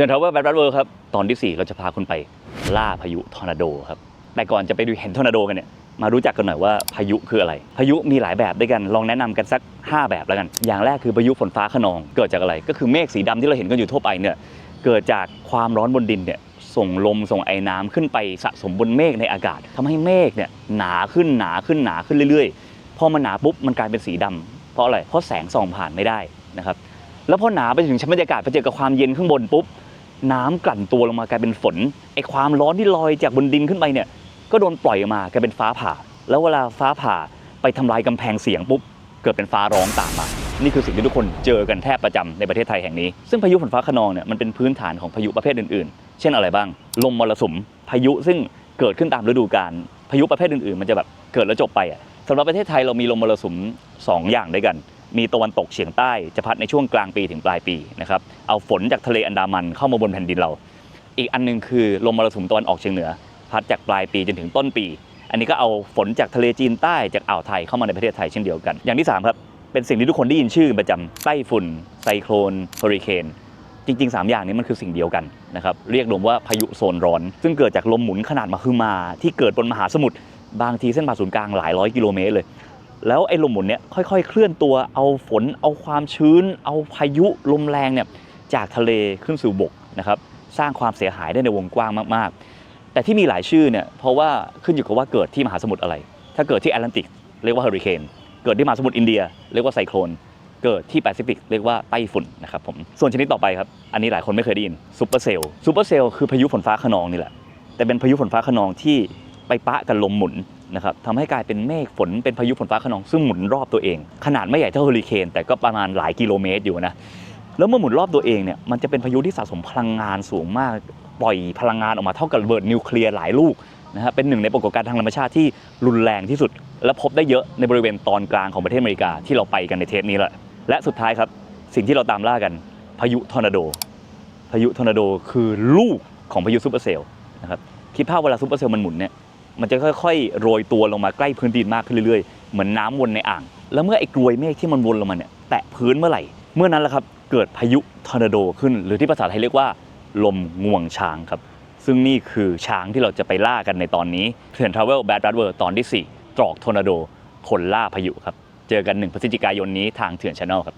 เถื่อนทาวเวอร์แบทแบทเวิร์ครับ ตอนที่ 4 เราจะพาคุณไปล่าพายุทอร์นาโดครับ แต่ก่อนจะไปดูเห็นทอร์นาโดกันเนี่ย มารู้จักกันหน่อยว่าพายุคืออะไร พายุมีหลายแบบด้วยกัน ลองแนะนำกันสัก 5 แบบแล้วกัน อย่างแรกคือพายุฝนฟ้าขนอง เกิดจากอะไร ก็คือเมฆสีดำที่เราเห็นกันอยู่ทั่วไปเนี่ย เกิดจากความร้อนบนดินเนี่ยส่งลมส่งไอ้น้ำขึ้นไปสะสมบนเมฆในอากาศทำให้เมฆเนี่ยหนาขึ้นหนาขึ้นหนาขึ้นเรื่อยๆ พอมันหนาปุ๊บมันกลายเป็นสีดำเพราะอะไร เพราะแสงส่องผ่านไม่ได้นะครับ แล้วพอหนาไปถึงชั้นบรรยากาศไปเจอกับความเย็นข้างบนปุ๊บ น้ำกลั่นตัวลงมากลายเป็นฝนไอความร้อนที่ลอยจากบนดินขึ้นไปเนี่ยก็โดนปล่อยออกมากลายเป็นฟ้าผ่า แล้วเวลาฟ้าผ่าไปทำลายกำแพงเสียงปุ๊บเกิดเป็นฟ้าร้องตามมา นี่คือสิ่งที่ทุกคนเจอกันแทบประจำในประเทศไทยแห่งนี้ ซึ่งพายุฝนฟ้าขนองเนี่ยมันเป็นพื้นฐานของพายุประเภทอื่นๆ เช่นอะไรบ้าง ลมมรสุม พายุซึ่งเกิดขึ้นตามฤดูกาล พายุประเภทอื่นๆ มันจะแบบเกิดแล้วจบไปอะสำหรับประเทศไทยเรามีลมมรสุมสองอย่างด้วยกัน มีตะวันตกเฉียงใต้จะพัดในช่วงกลางปีถึงปลายปีนะครับเอาฝนจากทะเลอันดามันเข้ามาบนแผ่นดินเรา อีกอันหนึงคือลมมรสุมตะวันออกเฉียงเหนือ พัดจากปลายปีจนถึงต้นปี อันนี้ก็เอาฝนจากทะเลจีนใต้จากอ่าวไทยเข้ามาในประเทศไทยเช่นเดียวกัน อย่างที่สามครับเป็นสิ่งที่ทุกคนได้ยินชื่อประจำไต้ฝุ่นไซโคลนเฮอริเคนจริง ๆ 3 อย่างนี้มันคือสิ่งเดียวกันนะครับเรียกรวมว่าพายุโซนร้อน ซึ่งเกิดจากลมหมุนขนาดมหึมา ที่เกิดบนมหาสมุทรบางทีเส้นผ่าศูนย์กลางหลายร้อยกิโลเมตรเลย แล้วไอ้ลมหมุนเนี้ยค่อยๆ เคลื่อนตัวเอาฝน เอาความชื้น เอาพายุลมแรงเนี่ยจากทะเลขึ้นสู่บกนะครับสร้างความเสียหายได้ในวงกว้างมากๆ แต่ที่มีหลายชื่อเนี่ยเพราะว่าขึ้นอยู่กับว่าเกิดที่มหาสมุทรอะไร ถ้าเกิดที่แอตแลนติกเรียกว่าเฮอริเคนเกิดที่มหาสมุทรอินเดีย เรียกว่าไซโคลนเกิดที่แปซิฟิกเรียกว่าไต้ฝุ่นนะครับผมส่วนชนิดต่อไปครับ อันนี้หลายคนไม่เคยได้ยินซูเปอร์เซลล์ซูเปอร์เซลล์คือพายุฝนฟ้าขนองนี่แหละแต่เป็นพายุฝนฟ้าขนองที่ ไปปะกับลมหมุนนะครับทำให้กลายเป็นเมฆฝนเป็นพายุฝนฟ้าขนองซึ่งหมุนรอบตัวเอง ขนาดไม่ใหญ่เท่าเฮอริเคน แต่ก็ประมาณหลายกิโลเมตรอยู่นะแล้วเมื่อหมุนรอบตัวเองเนี่ยมันจะเป็นพายุที่สะสมพลังงานสูงมากปล่อยพลังงานออกมาเท่ากับระเบิดนิวเคลียร์หลายลูกนะฮะเป็นหนึ่งในปรากฏการณ์ทางธรรมชาติที่รุนแรงที่สุด และพบได้เยอะในบริเวณตอนกลางของประเทศอเมริกาที่เราไปกันในเทปนี้แหละและสุดท้ายครับสิ่งที่เราตามล่ากันพายุทอร์นาโด พายุทอร์นาโดคือลูกของพายุซูเปอร์เซลนะครับคิดภาพเวลาซูเปอร์เซลมันหมุนเนี่ย มันจะค่อยๆ โรยตัวลงมาใกล้พื้นดินมากขึ้นเรื่อยๆ เหมือนน้ำวนในอ่าง แล้วเมื่อไอ้กรวยเมฆที่มันวนลงมาเนี่ยแตะพื้นเมื่อไหร่ เมื่อนั้นแหละครับเกิดพายุทอร์นาโดขึ้น หรือที่ภาษาไทยเรียกว่า ลมงวงช้างครับ ซึ่งนี่คือช้างที่เราจะไปล่ากันในตอนนี้เถื่อนทราเวลแบดแบดเวอร์ตอนที่ 4 ตรอกทอร์นาโดคนล่าพายุครับ เจอกัน 1 พฤศจิกายนนี้ทางเถื่อนชาแนลครับ